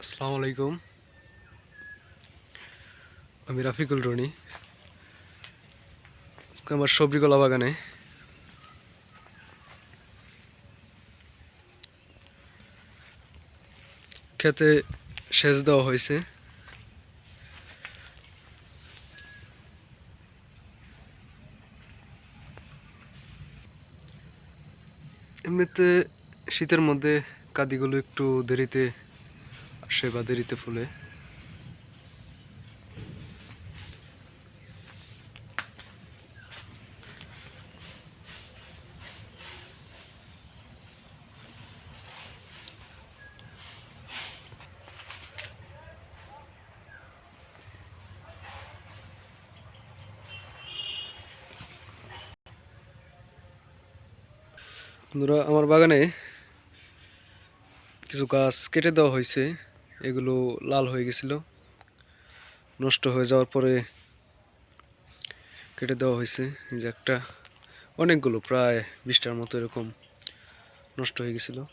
আসসালামু আলাইকুম। আমি রাফিকুল রনি। আমার সবজি কলা বাগানে। খেতে সেচ দেওয়া হয়েছে। এমনিতে শীতের মধ্যে কাদিগুলো একটু দেরিতে আসে বা দেরিতে ফুলে। আমার বাগানে কিছু গাছ কেটে দেওয়া হয়েছে। এগুলো লাল হয়ে গেছিল। নষ্ট হয়ে যাওয়ার পরে কেটে দেওয়া হয়েছে। যে একটা, অনেকগুলো, প্রায় বিশটার মতো এরকম নষ্ট হয়ে গেছিল।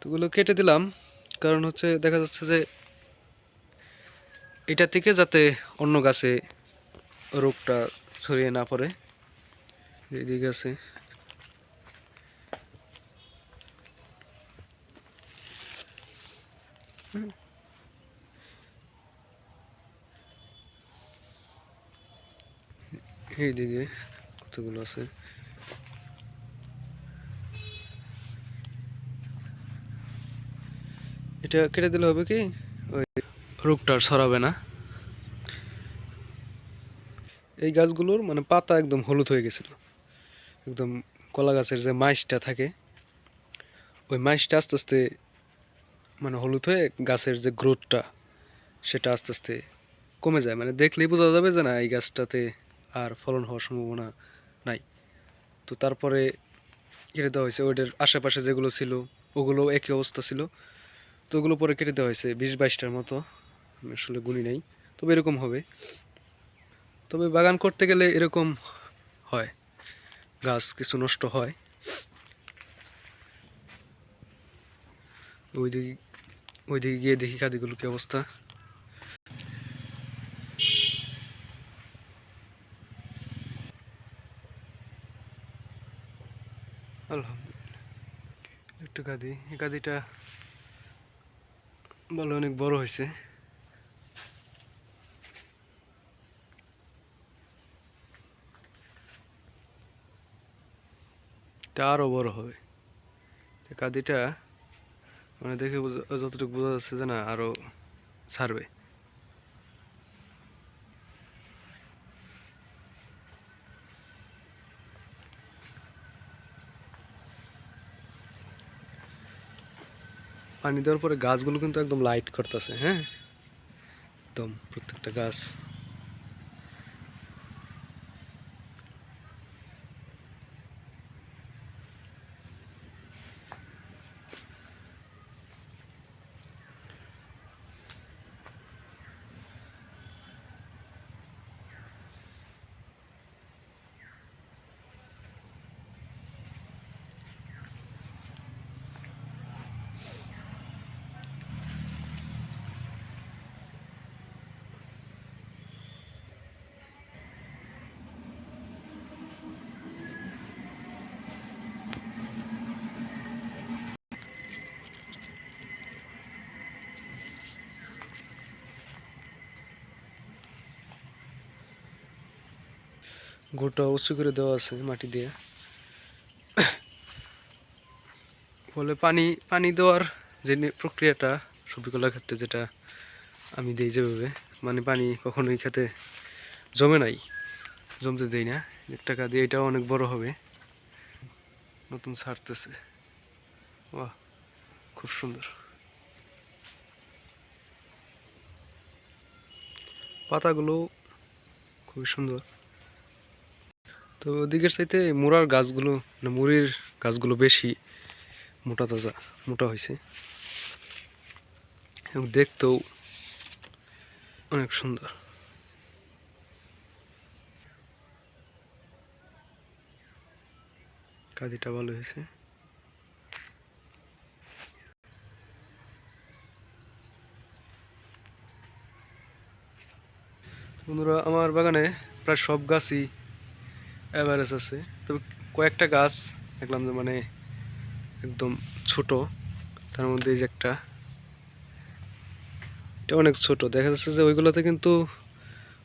তো ওগুলো কেটে দিলাম। কারণ হচ্ছে দেখা যাচ্ছে যে এটা থেকে যাতে অন্য গাছে রোগটা ছড়িয়ে না পড়ে এইদিকে আছে। এইদিকে কতগুলো আছে? এটা কেটে দিলে হবে কি? ওই রোগটা আর ছড়াবে না। এই গাছগুলোর মানে পাতা একদম হলুদ হয়ে গেছিল। একদম কলা গাছের যে মাইসটা থাকে, ওই মাইসটা আস্তে আস্তে হলুদ হয়ে গাছের যে গ্রোথটা সেটা আস্তে আস্তে কমে যায়। মানে দেখলেই বোঝা যাবে যে না, এই গাছটাতে আর ফলন হওয়ার সম্ভাবনা নাই। তো তারপরে কেটে দেওয়া হয়েছে। ওইটার আশেপাশে যেগুলো ছিল ওগুলো একই অবস্থা ছিল। তো ওগুলো পরে কেটে দেওয়া হয়েছে বিশ বাইশটার মতো। আমি আসলে গুলি নাই। তবে এরকম হবে। তবে বাগান করতে গেলে এরকম হয়। গাছ কিছু নষ্ট হয়। ওইদিকে ওইদিকে গিয়ে দেখি কাদিগুলো কি অবস্থা। আলহামদুলিল্লাহ। একটা কাদি এই কাদিটা বলে অনেক বড় হয়েছে। আরও বড় হবে। কাদিটা মানে দেখে যতটুকু বোঝা যাচ্ছে যে না আরও ছাড়বে। পানি দেওয়ার পরে গাছগুলো কিন্তু একদম লাইট করতেছে হ্যাঁ? একদম প্রত্যেকটা গাছ। গোটা উঁচু করে দেওয়া আছে মাটি দিয়ে। ফলে পানি পানি দেওয়ার যে প্রক্রিয়াটা সবজিগুলোর ক্ষেত্রে যেটা আমি দিই যেভাবে মানে পানি কখনোই খেতে জমে নাই, জমতে দেই না। এক টাকা দিয়ে এটাও অনেক বড় হবে। নতুন ছাড়তেছে। বাহ খুব সুন্দর। পাতাগুলো খুবই সুন্দর। তো ওদিকের চাইতে মুরার গাছগুলো মানে মুড়ির গাছগুলো বেশি মোটা তাজা, মোটা হয়েছে। এবং দেখতেও অনেক সুন্দর। কাজিটা ভালো হয়েছে। বন্ধুরা, আমার বাগানে প্রায় সব গাছই অ্যাভারেজ আছে। তবে কয়েকটা গাছ দেখলাম যে মানে একদম ছোট। তার মধ্যে এই যে একটা, এটা অনেক ছোট। দেখা যাচ্ছে যে ওইগুলোতে কিন্তু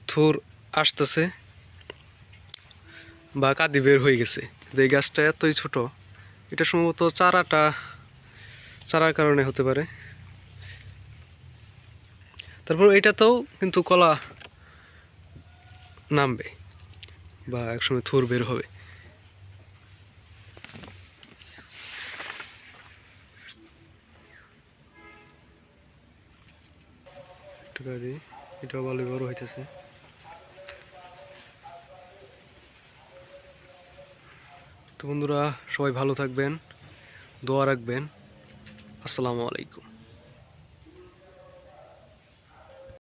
থুর আসতেছে বা কাঁদি বের হয়ে গেছে। যে এই গাছটা এতই ছোট, এটা সম্ভবত চারাটা, চারার কারণে হতে পারে। তারপর এটাতেও কিন্তু কলা নামবে। বা একসময় থুর বের হবে। টাকা দিই, এটাও ভালো বড় হইতেছে। তো বন্ধুরা, সবাই ভালো থাকবেন, দোয়া রাখবেন। আসসালামু আলাইকুম।